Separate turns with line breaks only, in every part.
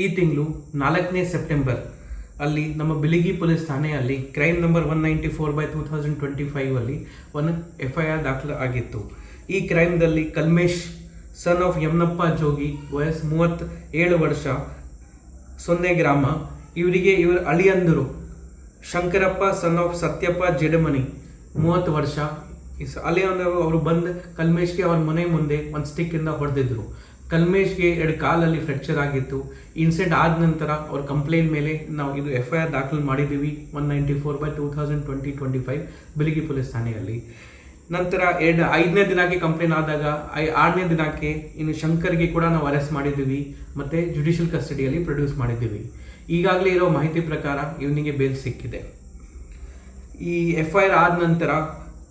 ಈ ತಿಂಗಳು ನಾಲ್ಕನೇ ಸೆಪ್ಟೆಂಬರ್ ಅಲ್ಲಿ ನಮ್ಮ ಬಿಳಿಗಿ ಪೊಲೀಸ್ ಠಾಣೆಯಲ್ಲಿ crime number one ninety four by two thousand twenty ಫೈವಲ್ಲಿ ಒಂದು ಎಫ್ ಐ ಆರ್ ದಾಖಲು ಆಗಿತ್ತು. ಈ ಕ್ರೈಮ್ದಲ್ಲಿ ಕಲ್ಮೇಶ್ ಸನ್ ಆಫ್ ಯಮನಪ್ಪ ಜೋಗಿ ವಯಸ್ಸು ಮೂವತ್ತ್ ಏಳು ವರ್ಷ, ಸೊನ್ನೆ ಗ್ರಾಮ, ಇವರಿಗೆ ಇವರ ಅಳಿಯಂದರು, ಶಂಕರಪ್ಪ ಸನ್ ಆಫ್ ಸತ್ಯಪ್ಪ, ಜಡಮನಿ, ಮೂವತ್ತು ವರ್ಷ ಅಳಿಯಂದರು ಅವರು ಬಂದು ಕಲ್ಮೇಶ್ಗೆ ಅವ್ರ ಮನೆ ಮುಂದೆ ಒಂದು ಸ್ಟಿಕ್ಕಿಂದ ಹೊಡೆದಿದ್ರು. ಕಲ್ಮೇಶ್ಗೆ ಎರಡು ಕಾಲಲ್ಲಿ ಫ್ರ್ಯಾಕ್ಚರ್ ಆಗಿತ್ತು. ಇನ್ಸಿಡೆಂಟ್ ಆದ ನಂತರ ಅವ್ರ ಕಂಪ್ಲೇಂಟ್ ಮೇಲೆ ನಾವು ಇದು ಎಫ್ ಐ ಆರ್ ದಾಖಲು ಮಾಡಿದ್ದೀವಿ one ninety four by two thousand twenty twenty five Biligi police ಠಾಣೆಯಲ್ಲಿ. ನಂತರ ಎರಡು, ಐದನೇ ದಿನಕ್ಕೆ ಕಂಪ್ಲೇಂಟ್ ಆದಾಗ, ಐ, ಆರನೇ ದಿನಕ್ಕೆ ಇನ್ನು ಶಂಕರ್ಗೆ ಕೂಡ ನಾವು ಅರೆಸ್ಟ್ ಮಾಡಿದ್ದೀವಿ. ಮತ್ತು ಜುಡಿಷಿಯಲ್ ಕಸ್ಟಡಿಯಲ್ಲಿ ಪ್ರೊಡ್ಯೂಸ್ ಮಾಡಿದ್ದೀವಿ. ಈಗಾಗಲೇ ಇರೋ ಮಾಹಿತಿ ಪ್ರಕಾರ ಇವನಿಗೆ ಬೇಲ್ ಸಿಕ್ಕಿದೆ. ಈ ಎಫ್ ಐ ಆರ್ ಆದ ನಂತರ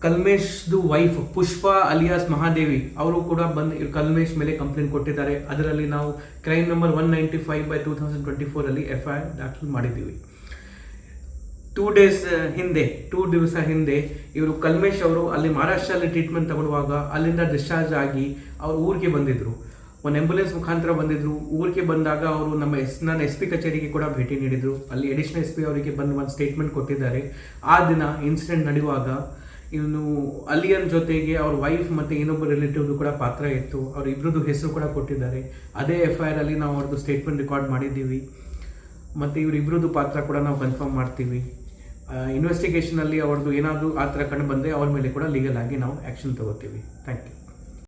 ಕಲ್ಮೇಶ್ದು ವೈಫ್ ಪುಷ್ಪ ಅಲಿಯಾಸ್ ಮಹಾದೇವಿ, ಅವರು ಕೂಡ ಬಂದು ಕಲ್ಮೇಶ್ ಮೇಲೆ ಕಂಪ್ಲೇಂಟ್ ಕೊಟ್ಟಿದ್ದಾರೆ. ಅದರಲ್ಲಿ ನಾವು crime number one ninety five by two thousand twenty ಫೋರಲ್ಲಿ F I R ದಾಖಲು ಮಾಡಿದ್ದೀವಿ. ಟೂ ಡೇಸ್ ಹಿಂದೆ ಟೂ ದಿವಸ ಹಿಂದೆ ಇವರು ಕಲ್ಮೇಶ್ ಅವರು ಅಲ್ಲಿ ಮಹಾರಾಷ್ಟ್ರಲ್ಲಿ ಟ್ರೀಟ್ಮೆಂಟ್ ತಗೊಳ್ಳುವಾಗ ಅಲ್ಲಿಂದ ಡಿಸ್ಚಾರ್ಜ್ ಆಗಿ ಅವ್ರು ಊರಿಗೆ ಬಂದಿದ್ರು. ಒಂದು ಆಂಬುಲೆನ್ಸ್ ಮುಖಾಂತರ ಬಂದಿದ್ರು. ಊರಿಗೆ ಬಂದಾಗ ಅವರು ನಮ್ಮ ಎಸ್, ನನ್ನ ಎಸ್ ಪಿ ಕಚೇರಿಗೆ ಕೂಡ ಭೇಟಿ ನೀಡಿದ್ರು. ಅಲ್ಲಿ ಅಡಿಷನಲ್ ಎಸ್ ಪಿ ಅವರಿಗೆ ಬಂದು ಒಂದು ಸ್ಟೇಟ್ಮೆಂಟ್ ಕೊಟ್ಟಿದ್ದಾರೆ. ಆ ದಿನ ಇನ್ಸಿಡೆಂಟ್ ನಡೆಯುವಾಗ ಇವನು ಅಲಿಯನ್ ಜೊತೆಗೆ ಅವ್ರ ವೈಫ್ ಮತ್ತು ಇನ್ನೊಬ್ಬ ರಿಲೇಟಿವ್ದು ಕೂಡ ಪಾತ್ರ ಇತ್ತು. ಅವ್ರ ಇಬ್ಬರದ್ದು ಹೆಸರು ಕೂಡ ಕೊಟ್ಟಿದ್ದಾರೆ. ಅದೇ ಎಫ್ ಐ ಆರಲ್ಲಿ ನಾವು ಅವ್ರದ್ದು ಸ್ಟೇಟ್ಮೆಂಟ್ ರೆಕಾರ್ಡ್ ಮಾಡಿದ್ದೀವಿ. ಮತ್ತು ಇವರಿಬ್ಬರದ್ದು ಪಾತ್ರ ಕೂಡ ನಾವು ಕನ್ಫರ್ಮ್ ಮಾಡ್ತೀವಿ. ಇನ್ವೆಸ್ಟಿಗೇಷನಲ್ಲಿ ಅವ್ರದ್ದು ಏನಾದರೂ ಆ ಥರ ಕಂಡು ಬಂದರೆ ಅವ್ರ ಮೇಲೆ ಕೂಡ ಲೀಗಲ್ ಆಗಿ ನಾವು ಆ್ಯಕ್ಷನ್ ತಗೋತೀವಿ. Thank you